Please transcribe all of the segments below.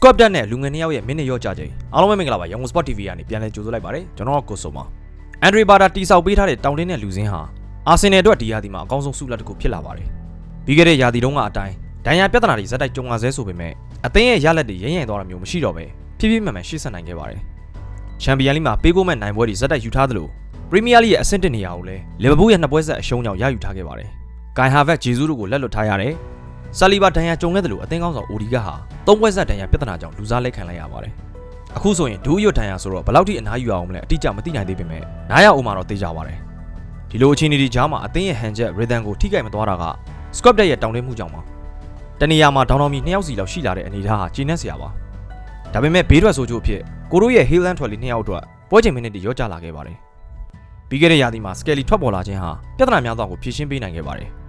Squad တက်နဲ့လူငယ်နှစ်ယောက်ရဲ့မိနစ်ရော့ကြချိန်အားလုံးပဲမင်္ဂလာပါရန်ကုန် Sport TV ကနေပြန်လည်ကြိုဆိုလိုက်ပါတယ်ကျွန်တော်ကကိုဆိုပါအန်ဒရီဘာတာတီဆောက်ပေးထားတဲ့တောင်တင်းတဲ့လူစင်းဟာအာဆင်နယ်အတွက်ဒီရာသီမှာအကောင်းဆုံးဆုလက်တစ်ခုဖြစ်လာပါတယ်ပြီးခဲ့တဲ့ရာသီတုန်းကအတိုင်းဒဏ်ရာပြဿနာတွေဇက်တိုက်ကြုံရဆဲဆိုပေမဲ့အသင်းရဲ့ရလက်တွေရရင်ရင်သွားတာမျိုးမရှိတော့ပဲဖြည်းဖြည်းမှန်မှန်ရှေ့ဆက်နိုင်ခဲ့ပါတယ်ချန်ပီယံလိမှာပေးကိုမဲ့နိုင်ပွဲတွေဇက်တိုက်ယူထားသလိုပရီးမီးယားလိရဲ့အဆင့်တစ်နေရာကိုလည်းလီဗာပူးရဲ့နှစ်ပွဲဆက်အရှုံးကြောင့်ရယူထားခဲ့ပါတယ်ဂိုင်ဟာဗက်ဂျေဇူးတို့ကိုလက်လွတ်ထားရတယ် ဆာလီဘာဒဏ်ရာကြုံခဲ့တယ်လို့အသင်းကောင်းဆောင်အိုဒီဂတ်ဟာသုံးပွဲဆက်ဒဏ်ရာပြဿနာကြောင့်လူစားလက်ခံလိုက်ရပါတယ်။အခုဆိုရင်ဒူးရွတ်ဒဏ်ရာဆိုတော့ဘယ်လောက်ထိအနားယူအောင်မလဲအတိအကျမသိနိုင်သေးပေမဲ့နားရအောင်မှတော့သိကြပါတယ်။ဒီလိုအခြေအနေဒီကြားမှာအသင်းရဲ့ဟန်ချက်ရီဒန်ကိုထိခိုက်မသွားတာကစကွပ်တက်ရဲ့တောင်းတမှုကြောင့်ပါ။တနေရာမှာဒေါင်းတော်မီနှစ်ယောက်စီလောက်ရှိလာတဲ့အနေအထားဟာကျင်းနေစရာပါ။ဒါပေမဲ့ဘေးထွက်ဆိုချို့အဖြစ်ကိုတို့ရဲ့ဟီလန်ထွယ်လီနှစ်ယောက်အတွက်ပွဲချိန်မိနစ်တွေရော့ကျလာခဲ့ပါတယ်။ပြီးခဲ့တဲ့ရာသီမှာစကယ်လီထွက်ပေါ်လာခြင်းဟာပြဿနာများစွာကိုဖြေရှင်းပေးနိုင်ခဲ့ပါတယ်။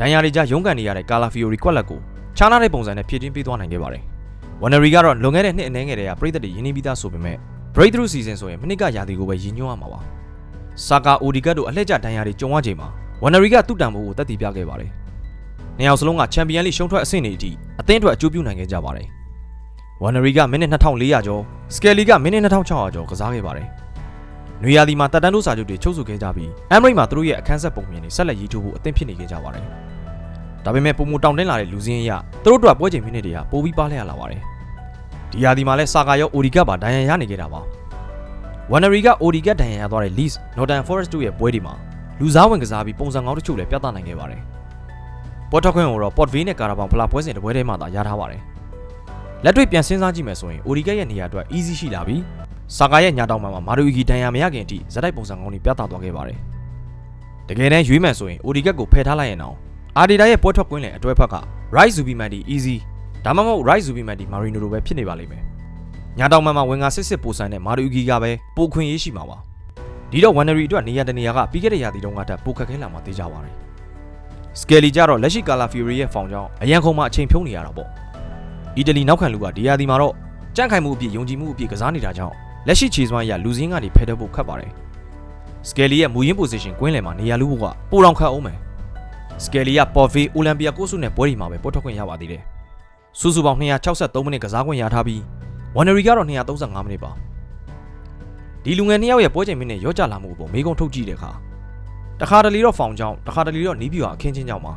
ဒဏ်ရာတွေကြားရုန်းကန်နေရတဲ့ကာလာဖီယိုရီကွက်လက်ကိုခြားနာတဲ့ပုံစံနဲ့ဖြည့်တင်းပေးသွားနိုင်ခဲ့ပါတယ်။ဝန်နရီကတော့လွန်ခဲ့တဲ့နှစ်အနည်းငယ်တည်းကပြည်သက်တွေရင်းနှီးပြီးသားဆိုပေမဲ့ breakthrough season ဆိုရင်မနစ်ကရာသီကိုပဲရည်ညွှန်းရမှာပါ။ဆာကာအိုဒီကတ်တို့အလှည့်ကျဒဏ်ရာတွေကြုံရချိန်မှာဝန်နရီကသူ့တန်ဖိုးကိုတက်တည်ပြခဲ့ပါတယ်။နှစ်ယောက်စလုံးကချန်ပီယံလိရှုံးထွက်အဆင့်တွေအထိအသင်းအတွက်အကျိုးပြုနိုင်ခဲ့ကြပါတယ်။ဝန်နရီကမိနစ်2400ကျော်စကယ်လီကမိနစ်2600ကျော်ကစားခဲ့ပါတယ်။နွေရာသီမှာတက်တန်းတို့စာချုပ်တွေချုပ်ဆိုခဲ့ကြပြီးအမ်ရိတ်မှာသူတို့ရဲ့အခန်းဆက်ပုံမြင်တွေဆက်လက်ရေးထိုးဖို့အသင့်ဖြစ်နေခဲ့ကြပါတယ်။ ဒါပေမဲ့ပုံမတောင်တင်းလာတဲ့လူစင်းအရသူတို့အတွက်ပွဲချိန်မိနစ်တွေကပိုပြီးပါလျက်လာပါတယ်။ဒီရာသီမှာလဲဆာကာရောအိုဒီကတ်ပါဒဏ်ရာရနေခဲ့တာပါ။ဝန်နရီကအိုဒီကတ်ဒဏ်ရာရသွားတဲ့ Leeds Northern Forest တို့ရဲ့ပွဲဒီမှာလူစားဝင်ကစားပြီးပုံစံကောင်းတချို့လည်းပြသနိုင်ခဲ့ပါတယ်။ပေါ်တော့ခွင့်ကိုတော့ Port Vale နဲ့ကာရာဘောင်ဖလာပွဲစဉ်တစ်ပွဲထဲမှာသာရထားပါတယ်။လက်တွေ့ပြန်စဉ်းစားကြည့်မယ်ဆိုရင်အိုဒီကတ်ရဲ့နေရာအတွက် easy ရှိလာပြီးဆာကာရဲ့ညာတောင်မှာမာဒူအီဂီဒဏ်ရာမရခင်အထိဇက်တိုက်ပုံစံကောင်းတွေပြသသွားခဲ့ပါတယ်။တကယ်တမ်းရွေးမှန်ဆိုရင်အိုဒီကတ်ကိုဖယ်ထားလိုက်ရင်တော့ အာဒီတာရဲ့ပွဲထွက်ကွင်းလေအတွဲဖက်က Right Zubimandi easy ဒါမှမဟုတ် Right Zubimandi Marino လိုပဲဖြစ်နေပါလိမ့်မယ်။ညာတောင်မှာမှာဝင်ငါစစ်စစ်ပိုဆိုင်တဲ့မာဒူအီဂီကပဲပိုခွင့်ရေးရှိမှာပါ။ဒီတော့ Wannery အတွက်နေရာတနေရာကပြီးခဲ့တဲ့ရာသီတုန်းကတက်ပိုခက်ခဲလာမှသိကြပါတယ်။ Skelly ကြတော့လက်ရှိ Cala Fury ရဲ့ဖောင်ကြောင့်အရန်ခုံမှာအချိန်ဖြုံးနေရတာပေါ့။အီတလီနောက်ခံလူကဒီရာသီမှာတော့ကြန့်ခိုင်မှုအပြည့်ယုံကြည်မှုအပြည့်ကစားနေတာကြောင့်လက်ရှိခြေစွမ်းအရလူစင်းကနေဖယ်ထုတ်ဖို့ခက်ပါတယ်။ Skelly ရဲ့မူရင်း position ကွင်းလယ်မှာနေရာလူဖို့ကပိုတောင်ခတ်အောင်မယ်။ Skelly က Porve Olympia ကိုစုနဲ့ပွဲဒီမှာပဲပို့ထွက်ခွင့်ရပါသေးတယ်။စုစုပေါင်း263မိနစ်ကစားခွင့်ရထားပြီး Wannery ကတော့235မိနစ်ပါ။ဒီလူငယ်နှစ်ယောက်ရဲ့ပွဲချိန်မိနစ်ရော့ကျလာမှုအပေါ်မေးခွန်းထုတ်ကြည့်တဲ့အခါတခါတလေတော့ဖောင်ကြောင်းတခါတလေတော့နီးပြူဟာအခင်းချင်းကြောင်းပါ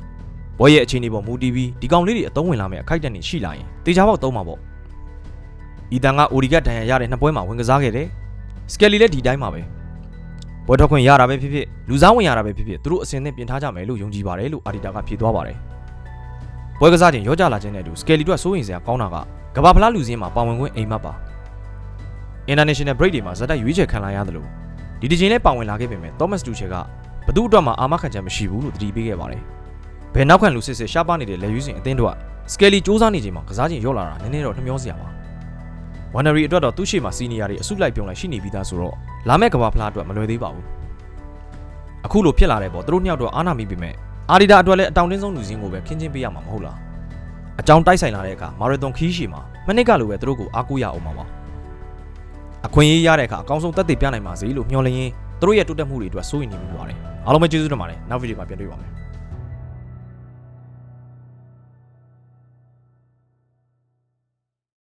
။ပွဲရဲ့အခြေအနေပေါ်မူတည်ပြီးဒီကောင်လေးတွေအသုံးဝင်လာမယ့်အခိုက်အတန့်တွေရှိလာရင်တေချာပေါက်သုံးမှာပေါ့။ဤတန်ကအိုဒီကတ်ဒဏ်ရာရတဲ့နှစ်ပွဲမှာဝင်ကစားခဲ့တယ်။ Skelly လည်းဒီတိုင်းပါပဲ။ ပွဲထွက်ခွင့်ရတာပဲဖြစ်ဖြစ်လူစားဝင်ရတာပဲဖြစ်ဖြစ်သူတို့အစင်နဲ့ပြင်ထားကြမယ်လို့ယုံကြည်ပါတယ်လို့အာဒီတာကဖြေသွားပါတယ်။ပွဲကစားခြင်းရောကြလာခြင်းနဲ့အတူ Skelly တို့စိုးရင်စရာကောင်းတာကကဘာဖလားလူစင်းမှာပါဝင်ခွင့်အိမ်မက်ပါ။ International break တွေမှာဇက်တိုက်ရွေးချယ်ခံလာရသလိုဒီဒီချိန်လည်းပါဝင်လာခဲ့ပေမဲ့ Thomas Tuchel ကဘသူ့အတွက်မှအာမခံချက်မရှိဘူးလို့သတိပေးခဲ့ပါတယ်။ဘယ်နောက်ခံလူစစ်စစ်ရှားပါနေတဲ့လက်ရွေးစင်အသင်းတို့က Skelly စူးစမ်းနေချိန်မှာကစားခြင်းရော့လာတာနည်းနည်းတော့နှမျောစရာပါ။ Wannery အတွက်တော့သူ့ရှေ့မှာစီနီယာတွေအစုလိုက်ပြုံလိုက်ရှိနေပြီးသားဆိုတော့လာမယ့်ကဘာဖလားအတွက်မလွယ်သေးပါဘူး။အခုလိုဖြစ်လာတဲ့ပေါ်သူတို့နှစ်ယောက်တော့အာနာမိပေမဲ့အာဒီတာအတွက်လည်းအတောင်တင်းဆုံးလူစင်းကိုပဲခင်းချင်းပေးရမှာမဟုတ်လား။အကြောင်းတိုက်ဆိုင်လာတဲ့အခါမာရသွန်ခီးရှီမှာမနစ်ကလိုပဲသူတို့ကိုအားကိုးရအောင်ပါပါ။အခွင့်အရေးရတဲ့အခါအကောင်းဆုံးတက်တည်ပြနိုင်ပါစေလို့မျှော်လင့်ရင်းသူတို့ရဲ့တိုးတက်မှုတွေအတွက်စိုးရိမ်နေမိပါတယ်။အားလုံးပဲကျေးဇူးတင်ပါတယ်။နောက်ဗီဒီယိုမှာပြန်တွေ့ပါမယ်။